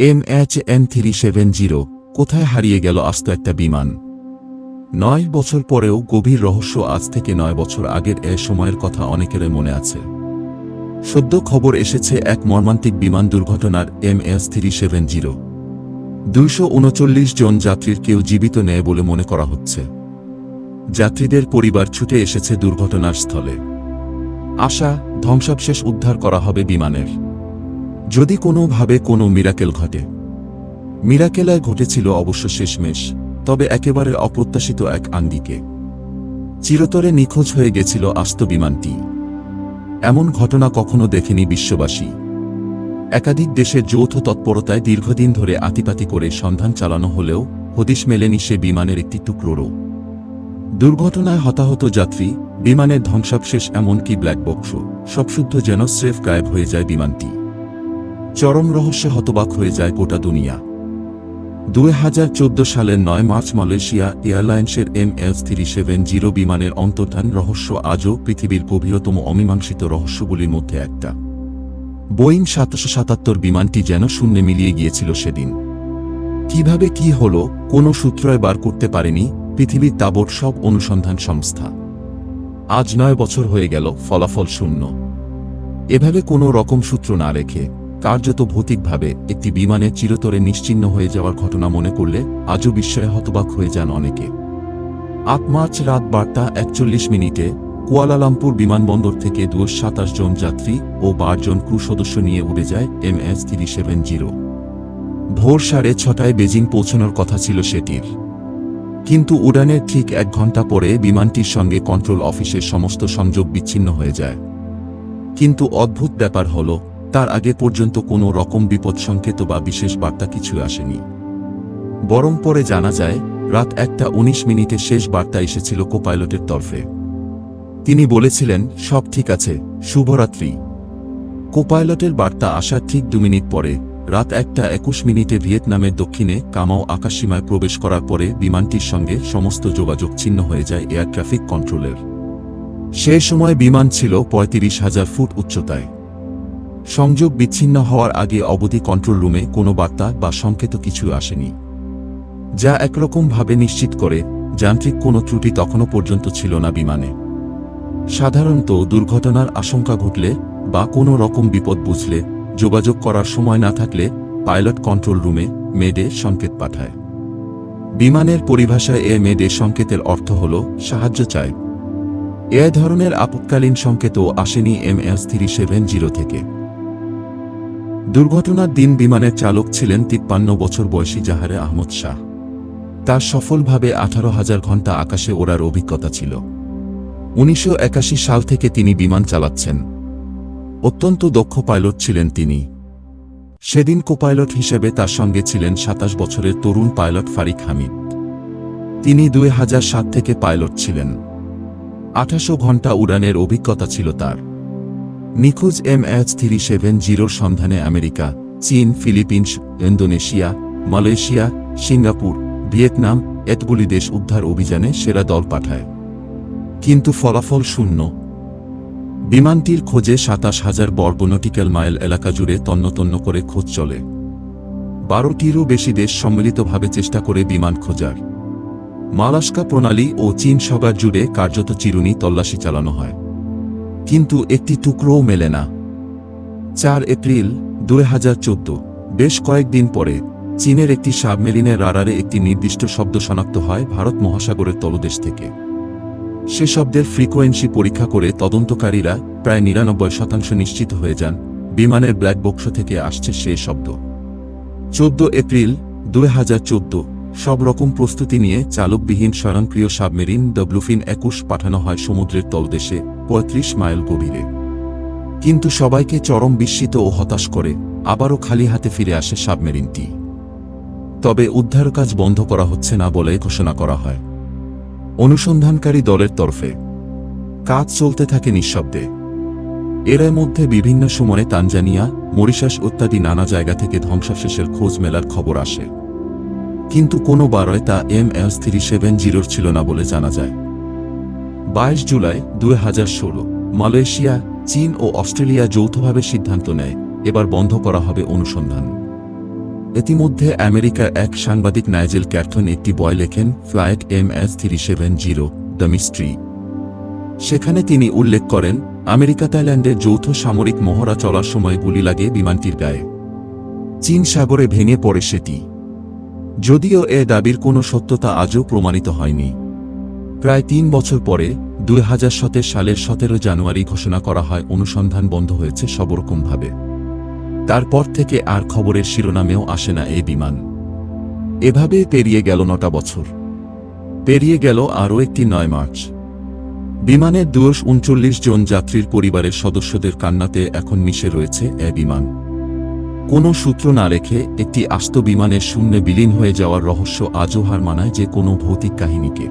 M H N three seven zero, কোথায় হারিয়ে গেল আস্ত একটা বিমান? নয় বছর পরেও গভীর রহস্য আজ থেকে নয় বছর আগের এ সময়ের কথা অনেকের মনে আছে। সদ্য খবর এসেছে এক মর্মান্তিক বিমান দুর্ঘটনার M S three seven zero. দুইশো উনচল্লিশ জন যাত্রীর কেউ জীবিত নেয় বলে মনে করা হচ্ছে। যাত্রীদের পরিবার ছুটে এসেছে দুর্ঘটনার স্থলে। আশা, ধ্বংসাবশেষ উদ্ধার করা হবে বিমানের। যদি কোনোভাবে কোনো মিরাকেল ঘটে। মিরাকেলায় ঘটেছিল অবশ্য শেষমেশ, তবে একেবারে অপ্রত্যাশিত এক আন্দিকে। চিরতরে নিখোঁজ হয়ে গেছিল আস্ত বিমানটি। এমন ঘটনা কখনো দেখেনি বিশ্ববাসী। একাধিক দেশের যৌথ তৎপরতায় দীর্ঘদিন ধরে আতিপাতি করে সন্ধান চালানো হলেও হদিশ মেলেনি সে বিমানের একটি টুকরোরও। দুর্ঘটনায় হতাহত যাত্রী, বিমানের ধ্বংসাবশেষ এমনকি ব্ল্যাক বক্স সবশুদ্ধ যেন স্রেফ গায়েব হয়ে যায় বিমানটি। চরম রহস্যে হতবাক হয়ে যায় গোটা দুনিয়া। দুই হাজার চোদ্দ সালের নয় মার্চ মালয়েশিয়া এয়ারলাইন্সের M S three seven zero বিমানের অন্তর্ধান রহস্য আজও পৃথিবীর গভীরতম অমীমাংসিত রহস্যগুলির মধ্যে একটা। বোয়িং সাতশো সাতাত্তর বিমানটি যেন শূন্যে মিলিয়ে গিয়েছিল সেদিন। কীভাবে কি হল, কোনো সূত্রয় বার করতে পারেনি, পৃথিবীর তাবৎ সব অনুসন্ধান সংস্থা। আজ নয় বছর হয়ে গেল, ফলাফল শূন্য। এভাবে কোনো রকম সূত্র না রেখে কার্যত ভৌতিকভাবে একটি বিমানে চিরতরে নিশ্চিহ্ন হয়ে যাওয়ার ঘটনা মনে করলে আজও বিস্ময়ে হতবাক হয়ে যান অনেকে। আট মার্চ রাত বার্তা একচল্লিশ মিনিটে কুয়ালালামপুর বিমানবন্দর থেকে দুশো সাতাশ জন যাত্রী ও জন ক্রু সদস্য নিয়ে উড়ে যায় M S three seven zero. ভোর সাড়ে ছটায় বেজিং পৌঁছানোর কথা ছিল সেটির। কিন্তু উড়ানের ঠিক এক ঘণ্টা পরে বিমানটির সঙ্গে কন্ট্রোল অফিসের সমস্ত সংযোগ বিচ্ছিন্ন হয়ে যায়। কিন্তু অদ্ভুত ব্যাপার হল তার আগে পর্যন্ত কোনো রকম বিপদ সংকেত বা বিশেষ বার্তা কিছু আসেনি। বরং পরে জানা যায়, রাত একটা উনিশ মিনিটে শেষ বার্তা এসেছিল কোপাইলটের তরফে। তিনি বলেছিলেন, সব ঠিক আছে, শুভরাত্রি। কোপাইলটের বার্তা আসার ঠিক দু মিনিট পরে, রাত একটা একুশ মিনিটে ভিয়েতনামের দক্ষিণে কামাও আকাশসীমায় প্রবেশ করার পরে বিমানটির সঙ্গে সমস্ত যোগাযোগ ছিন্ন হয়ে যায় এয়ার ট্রাফিক কন্ট্রোলের। সে সময় বিমান ছিল পঁয়ত্রিশ হাজার ফুট উচ্চতায়। সংযোগ বিচ্ছিন্ন হওয়ার আগে অবধি কন্ট্রোল রুমে কোনো বার্তা বা সংকেত কিছু আসেনি। যা একরকমভাবে নিশ্চিত করে যান্ত্রিক কোনো ত্রুটি তখনও পর্যন্ত ছিল না বিমানে। সাধারণত দুর্ঘটনার আশঙ্কা ঘটলে বা কোনো রকম বিপদ বুঝলে যোগাযোগ করার সময় না থাকলে পাইলট কন্ট্রোল রুমে মেডে সংকেত পাঠায়। বিমানের পরিভাষায় এ মেডে সংকেতের অর্থ হল সাহায্য চায়। এ ধরনের আপৎকালীন সংকেতও আসেনি M S three seven zero থেকে। দুর্ঘটনার দিন বিমানের চালক ছিলেন তিপ্পান্ন বছর বয়সী জাহারে আহমদ শাহ। তার সফলভাবে আঠারো হাজার ঘণ্টা আকাশে ওড়ার অভিজ্ঞতা ছিল। উনিশশো একাশি সাল থেকে তিনি বিমান চালাচ্ছেন। অত্যন্ত দক্ষ পাইলট ছিলেন তিনি। সেদিন কোপাইলট হিসেবে তার সঙ্গে ছিলেন সাতাশ বছরের তরুণ পাইলট ফারিক হামিদ। তিনি দুই হাজার সাত থেকে পাইলট ছিলেন। আঠাশো ঘণ্টা উড়ানের অভিজ্ঞতা ছিল তার। নিখোঁজ এম এইচ থ্রি সেভেন জিরোর সন্ধানে আমেরিকা, চীন, Philippines, Indonesia, Malaysia, Singapore, Vietnam, এতগুলি দেশ উদ্ধার অভিযানে সেরা দল পাঠায়। কিন্তু ফলাফল শূন্য। বিমানটির খোঁজে সাতাশ হাজার বর্গনটিক্যাল মাইল এলাকা জুড়ে তন্নতন্ন করে খোঁজ চলে। বারোটিরও বেশি দেশ সম্মিলিতভাবে চেষ্টা করে বিমান খোঁজার। মালাস্কা প্রণালী ও চীন সবার জুড়ে কার্যত চিরুনি তল্লাশি চালানো হয়। কিন্তু একটি টুকরোও মেলে না। চার এপ্রিল দুই হাজার চোদ্দ, বেশ কয়েকদিন পরে চীনের একটি সাবমেরিনের রাডারে একটি নির্দিষ্ট শব্দ শনাক্ত হয় ভারত মহাসাগরের তলদেশ থেকে। সে শব্দের ফ্রিকোয়েন্সি পরীক্ষা করে তদন্তকারীরা প্রায় নিরানব্বই শতাংশ নিশ্চিত হয়ে যান, বিমানের ব্ল্যাক বক্স থেকে আসছে সে শব্দ। চোদ্দ এপ্রিল দুই হাজার চোদ্দ সব রকম প্রস্তুতি নিয়ে চালকবিহীন স্বয়ংক্রিয় সাবমেরিন ডব্লুফিন একুশ পাঠানো হয় সমুদ্রের তলদেশে, পঁয়ত্রিশ মাইল গভীরে। কিন্তু সবাইকে চরম বিস্মিত ও হতাশ করে, আবারও খালি হাতে ফিরে আসে সাবমেরিনটি। তবে উদ্ধার কাজ বন্ধ করা হচ্ছে না বলে ঘোষণা করা হয়। অনুসন্ধানকারী দলের তরফে। কাজ চলতে থাকে নিঃশব্দে। এর মধ্যে বিভিন্ন সময়ে তানজানিয়া, মরিশাস ইত্যাদি নানা জায়গা থেকে ধ্বংসাবশেষের খোঁজ মেলার খবর আসে। কিন্তু কোনো বারয় তা এম এস থ্রি সেভেন জিরোর ছিল না বলে জানা যায়। বাইশ জুলাই দুই হাজার ষোলো, মালয়েশিয়া, চীন ও অস্ট্রেলিয়া যৌথভাবে সিদ্ধান্ত নেয়, এবার বন্ধ করা হবে অনুসন্ধান। ইতিমধ্যে আমেরিকার এক সাংবাদিক নাইজেল ক্যাথন একটি বয় লেখেন, flight M S three seven zero, the mystery. সেখানে তিনি উল্লেখ করেন, আমেরিকা থাইল্যান্ডের যৌথ সামরিক মহড়া চলার সময় গুলি লাগে বিমানটির গায়ে। চীন সাগরে ভেঙে পড়ে সেটি। যদিও এ দাবির কোনো সত্যতা আজও প্রমাণিত হয়নি। প্রায় তিন বছর পরে দুই হাজার সতের সালের সতেরো জানুয়ারি ঘোষণা করা হয়, অনুসন্ধান বন্ধ হয়েছে সবরকমভাবে। তারপর থেকে আর খবরের শিরোনামেও আসে না এই বিমান। এভাবে পেরিয়ে গেল নটা বছর। পেরিয়ে গেল আরও একটি নয় মার্চ। বিমানের দুশ উনচল্লিশ জন যাত্রীর পরিবারের সদস্যদের কান্নাতে এখন মিশে রয়েছে এ বিমান। কোনো সূত্র না রেখে একটি আস্ত বিমানের শূন্যে বিলীন হয়ে যাওয়ার রহস্য আজও হার মানায় যে কোনো ভৌতিক কাহিনীকে।